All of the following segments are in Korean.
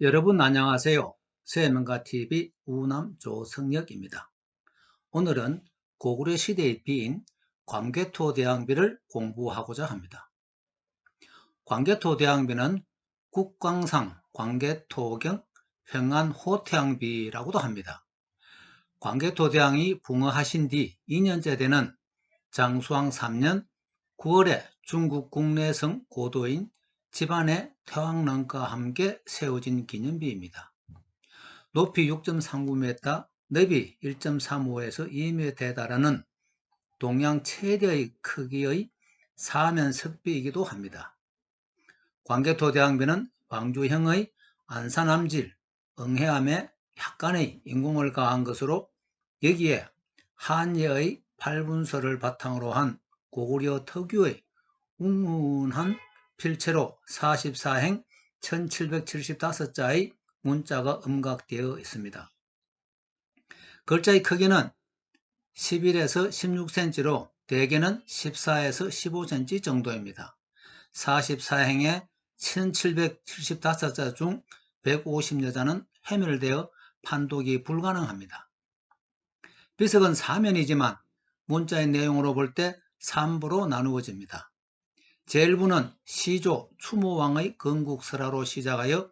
여러분 안녕하세요. 세명가TV 우남 조성혁입니다. 오늘은 고구려 시대의 비인 광개토 대왕비를 공부하고자 합니다. 광개토 대왕비는 국광상 광개토경 평안호태왕비라고도 합니다. 광개토 대왕이 붕어하신 뒤 2년째 되는 장수왕 3년 9월에 중국 국내성 고도인 집안의 태왕릉과 함께 세워진 기념비입니다. 높이 6.39m, 너비 1.35에서 2m에 달하는 동양 최대의 크기의 사면 석비이기도 합니다. 광개토 대왕비는 광주형의 안산암질, 응해암에 약간의 인공을 가한 것으로 여기에 한예의 팔분서를 바탕으로 한 고구려 특유의 웅운한 필체로 44행 1775자의 문자가 음각되어 있습니다. 글자의 크기는 11에서 16cm로 대개는 14에서 15cm 정도입니다. 44행에 1775자 중 150여자는 해멸되어 판독이 불가능합니다. 비석은 사면이지만 문자의 내용으로 볼 때 3부로 나누어집니다. 제1부는 시조 추모왕의 건국설화로 시작하여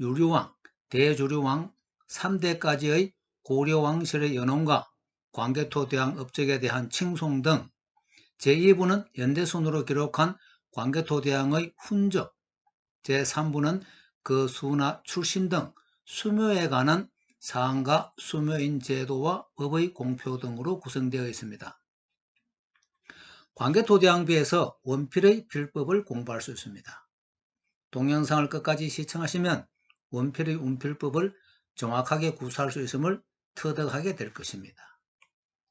유류왕, 대주류왕 3대까지의 고려왕실의 연원과 광개토 대왕 업적에 대한 칭송 등 제2부는 연대순으로 기록한 광개토 대왕의 훈적, 제3부는 그 수나 출신 등 수묘에 관한 사항과 수묘인 제도와 법의 공표 등으로 구성되어 있습니다. 관계토대왕비에서 원필의 필법을 공부할 수 있습니다. 동영상을 끝까지 시청하시면 원필의 운필법을 정확하게 구사할 수 있음을 터득하게 될 것입니다.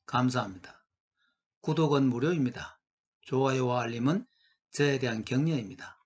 감사합니다. 구독은 무료입니다. 좋아요와 알림은 저에 대한 격려입니다.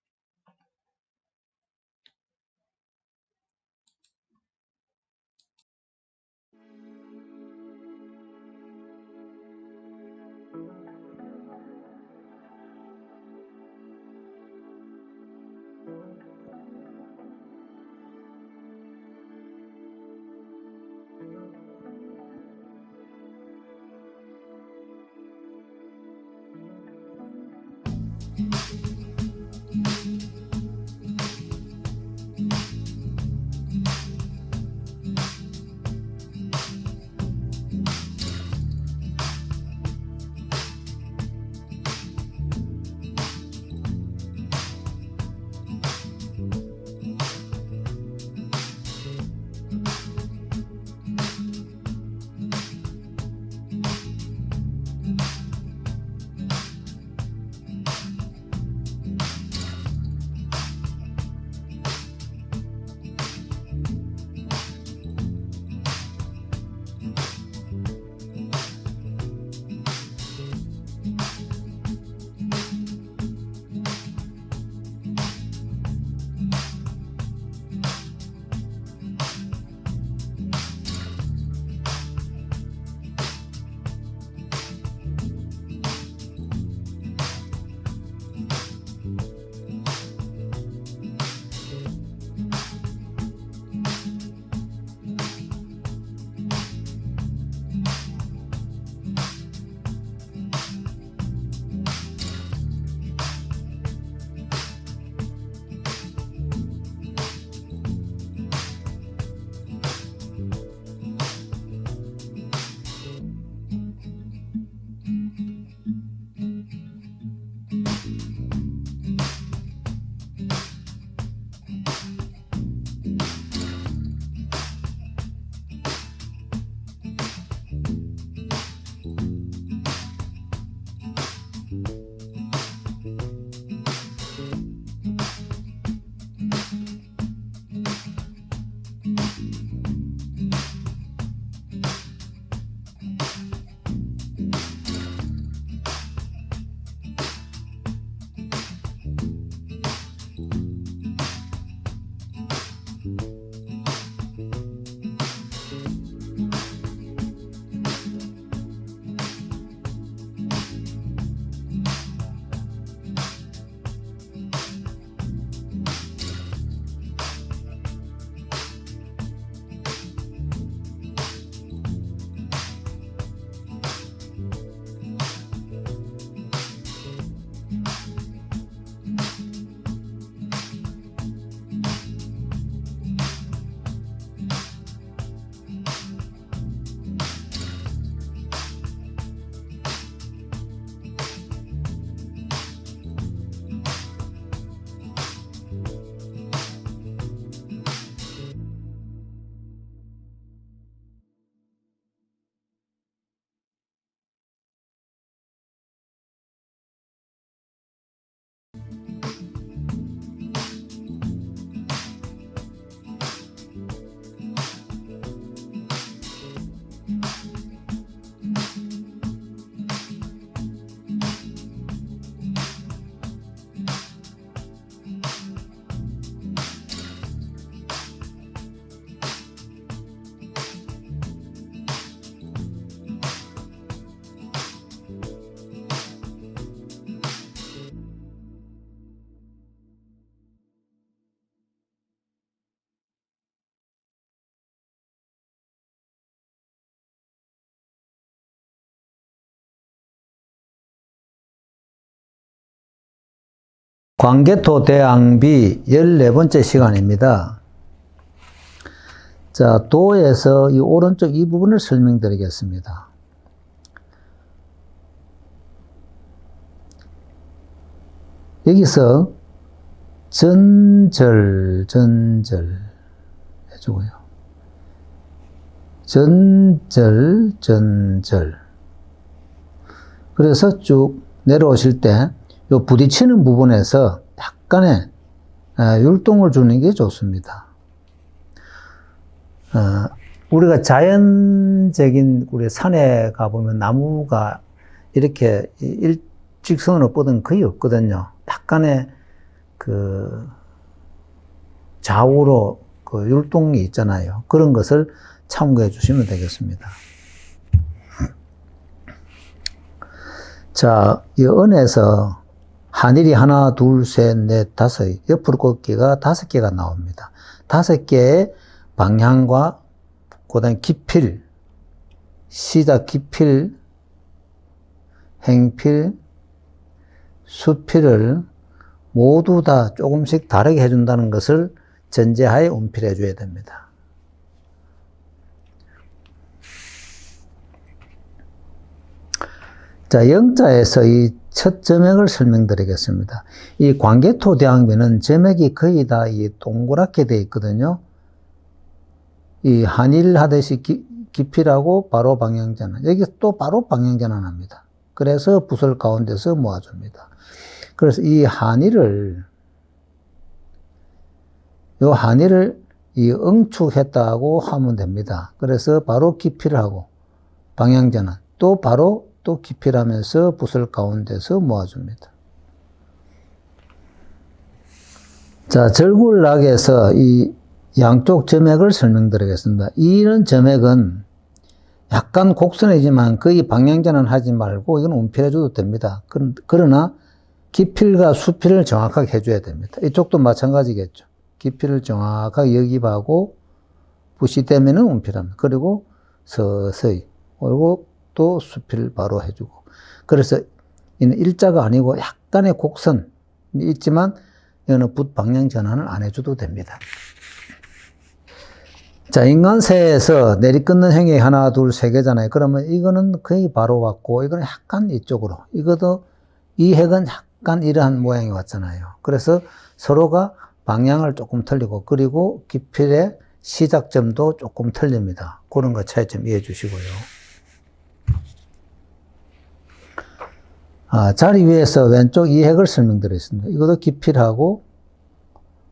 광개토 대항비 14번째 시간입니다. 자, 도에서 이 오른쪽 이 부분을 설명드리겠습니다. 여기서 전절, 전절 해주고요. 전절, 전절. 그래서 쭉 내려오실 때, 요 부딪히는 부분에서 약간의 아, 율동을 주는 게 좋습니다. 어, 우리가 자연적인 우리 산에 가보면 나무가 이렇게 일직선으로 뻗은 거의 없거든요. 약간의 그 좌우로 그 율동이 있잖아요. 그런 것을 참고해 주시면 되겠습니다. 자, 이 은에서 하늘이 하나, 둘, 셋, 넷, 다섯, 옆으로 꺾기가 다섯 개가 나옵니다. 다섯 개의 방향과 그다음 기필, 시작 기필, 행필, 수필을 모두 다 조금씩 다르게 해준다는 것을 전제하에 운필해 줘야 됩니다. 자, 영자에서 이 첫 점액을 설명드리겠습니다. 이 광개토 대항비는 점액이 거의 다 이 동그랗게 되어 있거든요. 이 한일 하듯이 기, 깊이라고 바로 방향전환. 여기 또 바로 방향전환합니다. 그래서 붓을 가운데서 모아줍니다. 그래서 이 한일을 요 한일을 이 응축했다고 하면 됩니다. 그래서 바로 깊이를 하고 방향전환 또 바로 또 깊이를 하면서 붓을 가운데서 모아줍니다. 자, 절굴락에서 이 양쪽 점액을 설명드리겠습니다. 이런 점액은 약간 곡선이지만 거의 방향전환 하지 말고 이건 운필해줘도 됩니다. 그러나 깊이가 수필을 정확하게 해줘야 됩니다. 이쪽도 마찬가지겠죠. 깊이를 정확하게 여기하고 붓이 되면은 운필합니다. 그리고 서서히 그리고 또 수필 바로 해주고 그래서 이는 일자가 아니고 약간의 곡선이 있지만 이거는 붓 방향 전환을 안 해줘도 됩니다. 자, 인간세에서 내리끊는 행위 하나, 둘, 세 개잖아요. 그러면 이거는 거의 바로 왔고, 이거는 약간 이쪽으로. 이것도, 이 핵은 약간 이러한 모양이 왔잖아요. 그래서 서로가 방향을 조금 틀리고, 그리고 기필의 시작점도 조금 틀립니다. 그런 거 차이점 이해해 주시고요. 아, 자리 위에서 왼쪽 이 핵을 설명드렸습니다. 이것도 기필하고,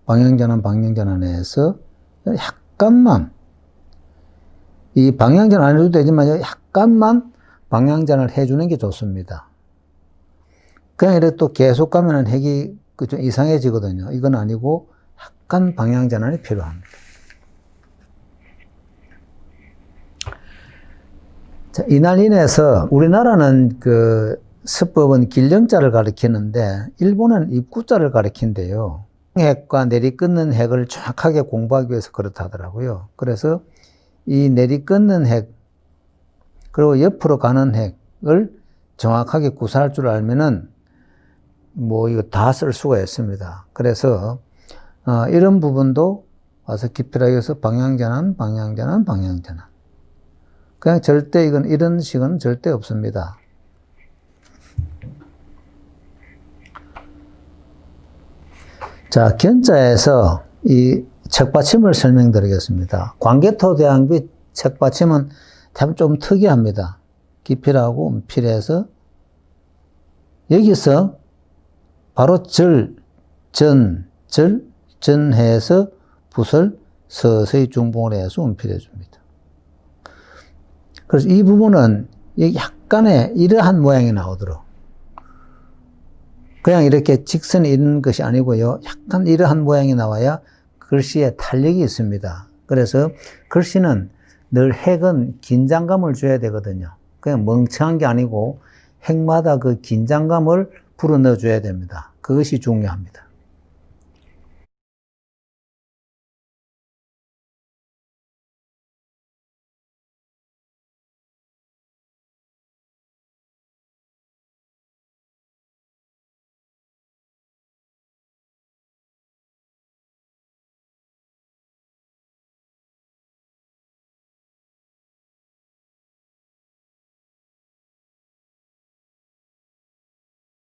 방향전환, 방향전환에서 약간만 이 방향전 안 해도 되지만 약간만 방향전을 해주는 게 좋습니다. 그냥 이렇게 또 계속 가면은 핵이 그좀 이상해지거든요. 이건 아니고 약간 방향전환이 필요합니다. 자, 이날 인해서 우리나라는 그 서법은 길령자를 가리키는데 일본은 입구자를 가리킨대요. 핵과 내리끊는 핵을 정확하게 공부하기 위해서 그렇다 하더라고요. 그래서 이 내리끊는 핵, 그리고 옆으로 가는 핵을 정확하게 구사할 줄 알면은 뭐 이거 다 쓸 수가 있습니다. 그래서 어, 이런 부분도 와서 깊이라고 해서 방향전환, 방향전환, 방향전환. 그냥 절대 이건 이런 식은 절대 없습니다. 자, 견자에서 이 책받침을 설명드리겠습니다. 광개토 대항비 책받침은 좀 특이합니다. 기필하고 음필해서 여기서 바로 절, 전, 절, 전해서 붓을 서서히 중봉을 해서 음필해 줍니다. 그래서 이 부분은 약간의 이러한 모양이 나오도록 그냥 이렇게 직선이 있는 것이 아니고요. 약간 이러한 모양이 나와야 글씨에 탄력이 있습니다. 그래서 글씨는 늘 핵은 긴장감을 줘야 되거든요. 그냥 멍청한 게 아니고 핵마다 그 긴장감을 불어넣어 줘야 됩니다. 그것이 중요합니다.